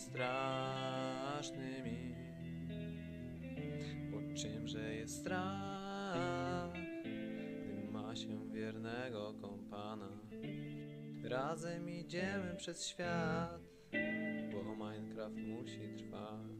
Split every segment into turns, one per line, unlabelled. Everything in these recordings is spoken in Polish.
strasznymi. Bo czymże jest strach, gdy ma się wiernego kompana. Razem idziemy przez świat, bo Minecraft musi trwać.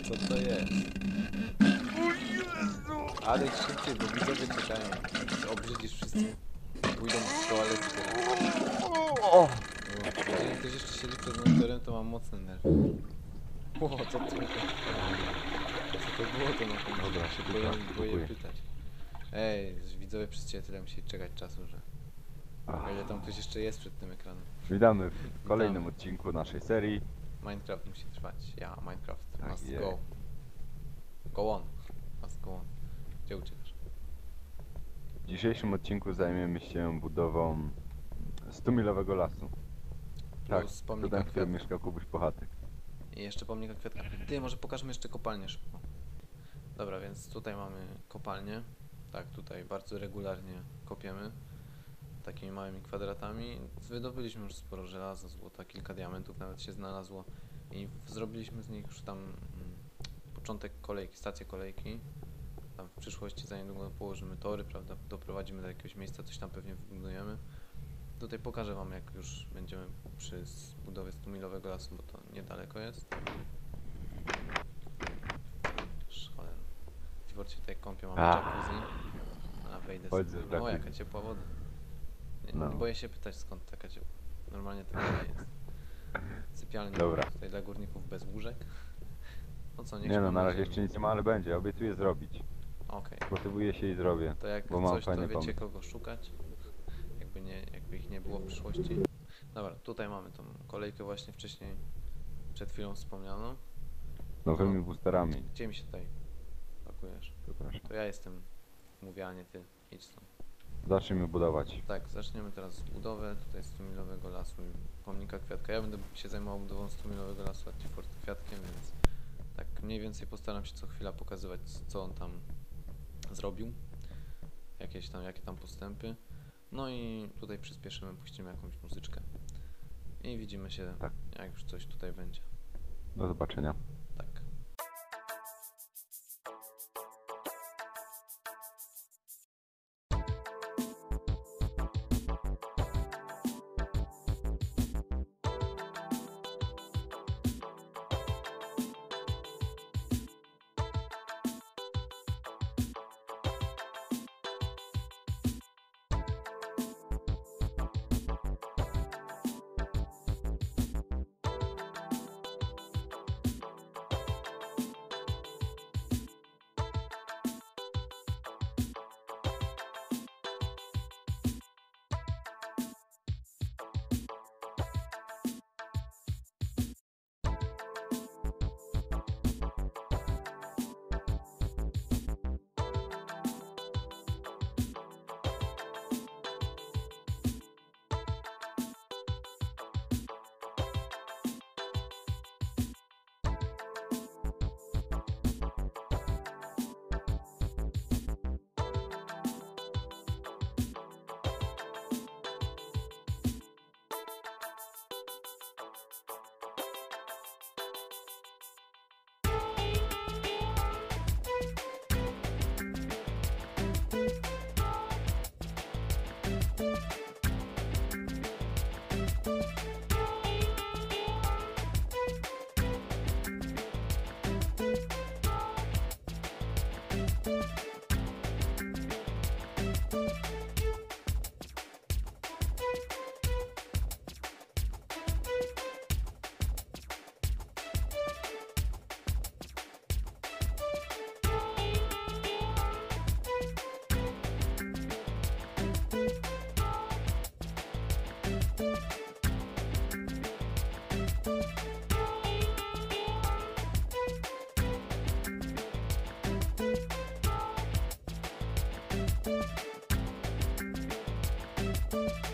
Co to jest?
O Jezu!
Ale szybciej, bo widzowie czekają. Obrzydzisz wszyscy. Pójdą z toalety.
O!
Jeżeli ktoś jeszcze siedzi przed monitorem, to mam mocne nerwy. O, co to Co to było to na tym?
Dobra,
się boję, boję pytać. Ej, widzowie przez ciebie tyle musieli czekać czasu, że... O ile tam ktoś jeszcze jest przed tym ekranem.
Witamy w kolejnym odcinku naszej serii.
Minecraft musi trwać. Ja, Minecraft
Tak
must go. Go on. Must go on. Gdzie uciekasz?
W dzisiejszym odcinku zajmiemy się budową 100-milowego lasu. Tak,
Plus pomnika
ten, w którym mieszka Kubuś Pochatek.
I jeszcze pomnika kwiatka. Ty, może pokażmy jeszcze kopalnię szybko. Dobra, więc tutaj mamy kopalnię. Tak, tutaj bardzo regularnie kopiemy. Takimi małymi kwadratami. Wydobyliśmy już sporo żelaza, złota, kilka diamentów nawet się znalazło. I w- zrobiliśmy z nich już tam mm, początek kolejki, stację kolejki. Tam w przyszłości za niedługo położymy tory, prawda? Doprowadzimy do jakiegoś miejsca, coś tam pewnie wybudujemy. Tutaj pokażę wam jak już będziemy przy budowie 100-milowego lasu, bo to niedaleko jest. Cholera. Tibor się tutaj kąpie, mamy jacuzzi. A wejdę sobie. O, jaka ciepła woda. Nie,
No.
boję się pytać skąd taka ciepła. Normalnie tak nie jest. Sypialnia
Dobra.
tutaj dla górników bez łóżek. No co, niech
Nie
się
no, na razie jeszcze nic nie ma, ale będzie. Obiecuję zrobić.
Okej.
Motywuję się i zrobię.
To jak
Bo mam
coś, to
fajny
wiecie
pomysł.
kogo szukać. Jakby, nie, jakby ich nie było w przyszłości. Dobra, tutaj mamy tą kolejkę właśnie wcześniej, przed chwilą wspomnianą.
Nowymi
No.
boosterami.
Gdzie mi się tutaj pakujesz?
Przepraszam.
To ja jestem mówię, a nie ty. Idź stąd.
Zacznijmy budować.
Tak, zaczniemy teraz budowę tutaj 100-milowego lasu i pomnika kwiatka. Ja będę się zajmował budową 100-milowego lasu Artifort kwiatkiem, więc tak mniej więcej postaram się co chwila pokazywać co on tam zrobił. Jakieś tam, jakie tam postępy. No i tutaj przyspieszymy, puścimy jakąś muzyczkę. I widzimy się,
Tak.
jak już coś tutaj będzie.
Do zobaczenia.
え?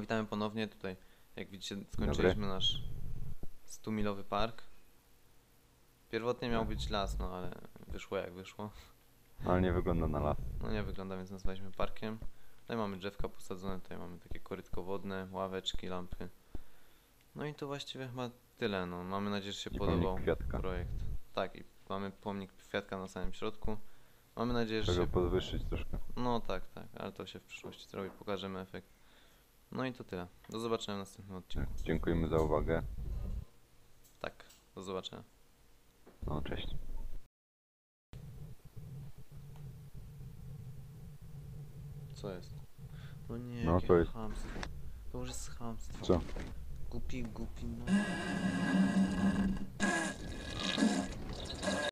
Tak. Witamy ponownie tutaj. Jak widzicie, skończyliśmy nasz 100-milowy park. Pierwotnie miał być las, no ale wyszło jak wyszło.
Ale nie wygląda na las.
No nie wygląda, więc nazwaliśmy parkiem. Tutaj mamy drzewka posadzone, tutaj mamy takie korytko wodne, ławeczki, lampy. No i to właściwie chyba tyle, no. Mamy nadzieję, że się
I
podobał projekt. Tak, i mamy pomnik kwiatka na samym środku. Mamy nadzieję, że
Trzeba
się...
podwyższyć troszkę.
No tak, tak, ale to się w przyszłości zrobi, pokażemy efekt. No i to tyle. Do zobaczenia w następnym odcinku.
Dziękujemy za uwagę.
Tak, do zobaczenia.
No, cześć.
Co jest? No nie,
No,
jakie
to jest-
chamstwo. To już jest chamstwo.
Co?
Głupi, głupi, no.